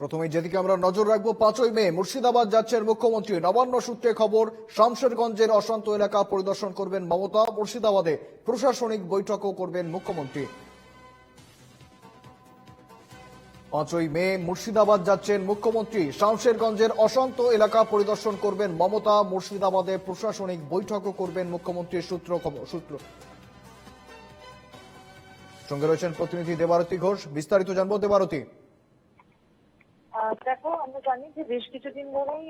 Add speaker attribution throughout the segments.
Speaker 1: প্রথমে যেদিকে আমরা নজর রাখব পাঁচই মে, মুর্শিদাবাদ যাচ্ছেন মুখ্যমন্ত্রী। নবান্ন সূত্রে খবর, শামশেরগঞ্জের অশান্ত এলাকা পরিদর্শন করবেন মমতা, মুর্শিদাবাদে প্রশাসনিক বৈঠকও করবেন মুখ্যমন্ত্রী। পাঁচই মে, মুর্শিদাবাদ যাচ্ছেন মুখ্যমন্ত্রী। শামশেরগঞ্জের অশান্ত এলাকা পরিদর্শন করবেন মমতা, মুর্শিদাবাদে প্রশাসনিক বৈঠকও করবেন মুখ্যমন্ত্রীর সূত্র সূত্র। সঙ্গে রয়েছেন প্রতিনিধি দেবারতী ঘোষ, বিস্তারিত জানব দেবারতী।
Speaker 2: দেখো, আমরা জানি যে বেশ কিছুদিন ধরেই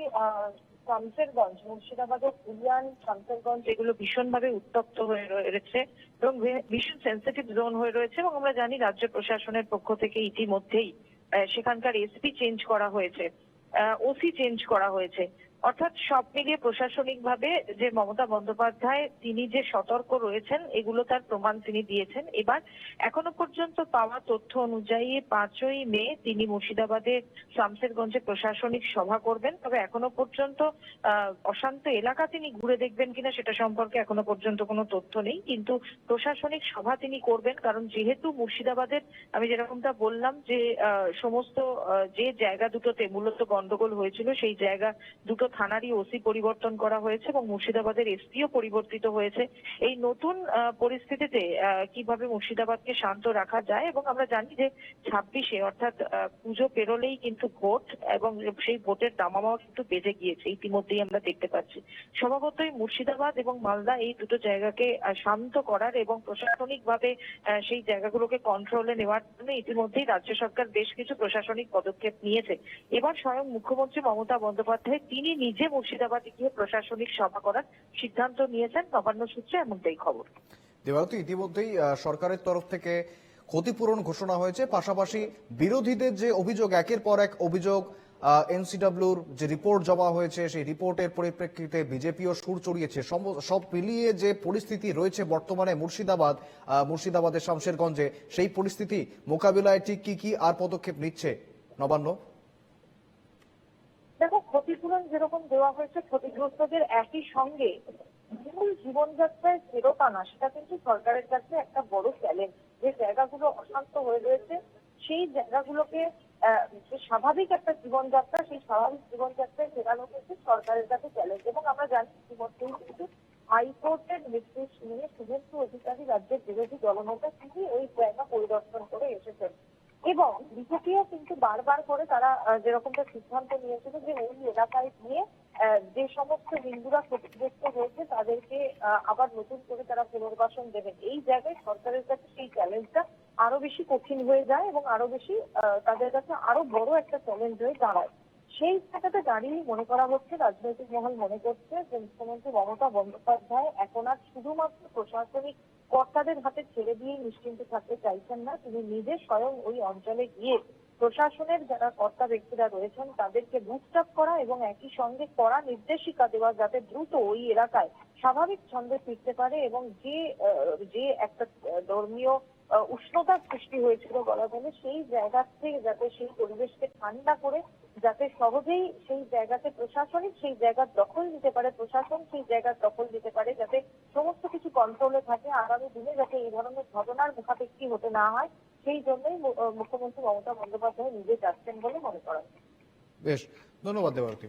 Speaker 2: শামসেরগঞ্জ মুর্শিদাবাদের উলিয়ান শামসেরগঞ্জ এগুলো ভীষণভাবে উত্তপ্ত হয়ে রয়েছে এবং ভীষণ সেন্সিটিভ জোন হয়ে রয়েছে এবং আমরা জানি রাজ্য প্রশাসনের পক্ষ থেকে ইতিমধ্যেই সেখানকার এসপি চেঞ্জ করা হয়েছে ওসি চেঞ্জ করা হয়েছে। অর্থাৎ সব মিলিয়ে প্রশাসনিকভাবে যে মমতা বন্দ্যোপাধ্যায়, তিনি যে সতর্ক রয়েছেন, এগুলো তার প্রমাণ তিনি দিয়েছেন। এবার এখনও পর্যন্ত পাওয়া তথ্য অনুযায়ী পাঁচই মে তিনি মুর্শিদাবাদে শামসেরগঞ্জে প্রশাসনিক সভা করবেন। তবে এখনও পর্যন্ত অশান্ত এলাকা তিনি ঘুরে দেখবেন কিনা সেটা সম্পর্কে এখনও পর্যন্ত কোনো তথ্য নেই। কিন্তু প্রশাসনিক সভা তিনি করবেন কারণ যেহেতু মুর্শিদাবাদের, আমি যেরকমটা বললাম যে সমস্ত যে জায়গা দুটোতে মূলত গন্ডগোল হয়েছিল, সেই জায়গা দুটো থানারই ওসি পরিবর্তন করা হয়েছে এবং মুর্শিদাবাদের এসপিও পরিবর্তিত হয়েছে। এই নতুন পরিস্থিতিতে কীভাবে মুর্শিদাবাদকে শান্ত রাখা যায় এবং আমরা জানি যে ছাব্বিশে, অর্থাৎ পুজো পেরোলেই কিন্তু ভোট এবং সেই ভোটের দামামাও কিন্তু বেজে গিয়েছে। ইতিমধ্যেই আমরা দেখতে পাচ্ছি। স্বভাবতই মুর্শিদাবাদ এবং মালদা এই দুটো জায়গাকে শান্ত করার এবং প্রশাসনিকভাবে সেই জায়গাগুলোকে কন্ট্রোলে নেওয়ার জন্য ইতিমধ্যেই রাজ্য সরকার বেশ কিছু প্রশাসনিক পদক্ষেপ নিয়েছে। এবার স্বয়ং মুখ্যমন্ত্রী মমতা বন্দ্যোপাধ্যায়, তিনি নিজে মুর্শিদাবাদে গিয়ে প্রশাসনিক সভা করার সিদ্ধান্ত নিয়েছেন। নবান্ন সূত্রে এমনটাই খবর।
Speaker 1: দেবারতী ইতিমধ্যেই সরকারের তরফ থেকে ক্ষতিপূরণ ঘোষণা হয়েছে। পাশাপাশি বিরোধীদের যে অভিযোগ, একের পর এক অভিযোগ এনসিডব্লিউর যে রিপোর্ট জমা হয়েছে, সেই রিপোর্টের পরিপ্রেক্ষিতে বিজেপিও সুর চড়িয়েছে। সব মিলিয়ে যে পরিস্থিতি রয়েছে বর্তমানে মুর্শিদাবাদ মুর্শিদাবাদের শামশেরগঞ্জে, সেই পরিস্থিতি মোকাবিলায় ঠিক কি কি আর পদক্ষেপ নিচ্ছে? নবান্ন।
Speaker 2: দেখো, ক্ষতিপূরণ যেরকম দেওয়া হয়েছে, ক্ষতিগ্রস্তদের একই সঙ্গে মূল জীবনযাত্রায় ফেরত আনা, সেটা কিন্তু সরকারের কাছে একটা বড় চ্যালেঞ্জ যে জায়গাগুলো অশান্ত হয়ে রয়েছে, সেই জায়গাগুলোকে যে স্বাভাবিক একটা জীবনযাত্রা, সেই স্বাভাবিক জীবনযাত্রায় ফেরানো কিন্তু সরকারের কাছে চ্যালেঞ্জ এবং আমরা জানি ইতিমধ্যেই কিন্তু হাইকোর্টের নির্দেশ নিয়ে শুভেন্দু অধিকারী রাজ্যের বিরোধী দলনেতা তিনি ওই জায়গা পরিদর্শন করে এসেছেন। এবং বিজেপিও কিন্তু বারবার করে তারা যেরকমটা সিদ্ধান্ত নিয়েছিল যে ওই এলাকায় গিয়ে যে সমস্ত হিন্দুরা ক্ষতিগ্রস্ত হয়েছে তাদেরকে আবার নতুন করে তারা পুনর্বাসন দেবেন। এই জায়গায় সরকারের কাছে সেই চ্যালেঞ্জটা আরও বেশি কঠিন হয়ে যায় এবং আরও বেশি তাদের কাছে আরও বড় একটা চ্যালেঞ্জ হয়ে দাঁড়ায়। সেই জায়গাতে দাঁড়িয়ে মনে করা হচ্ছে, রাজনৈতিক মহল মনে করছে যে মুখ্যমন্ত্রী মমতা বন্দ্যোপাধ্যায় এখন আর শুধুমাত্র প্রশাসনিক কর্তাদের হাতে ছেড়ে দিয়ে নিশ্চিন্ত থাকতে চাইছেন না, তিনি নিজে স্বয়ং ওই অঞ্চলে গিয়ে প্রশাসনের যারা কর্তা ব্যক্তিরা রয়েছেন, তাদেরকে বুস্টাপ করা এবং একই সঙ্গে কড়া নির্দেশিকা দেওয়া যাতে দ্রুত ওই এলাকায় স্বাভাবিক ছন্দে ফিরতে পারে এবং যে যে একটা ধর্মীয় উষ্ণতার সৃষ্টি হয়েছিল চলে সেই জায়গা থেকে যাতে সেই পরিবেশকে ঠান্ডা করে, যাতে সহজেই সেই জায়গাতে প্রশাসনিক, সেই জায়গার দখল নিতে পারে, প্রশাসন সেই জায়গার দখল নিতে পারে, যাতে সমস্ত কিছু কন্ট্রোলে থাকে, আগামী দিনে যাতে এই ধরনের ঘটনার মুখাপেক্ষি হতে না হয়, সেই জন্যই মুখ্যমন্ত্রী মমতা বন্দ্যোপাধ্যায় নিজে যাচ্ছেন বলে মনে করা।
Speaker 1: বেশ, ধন্যবাদ দেবারতী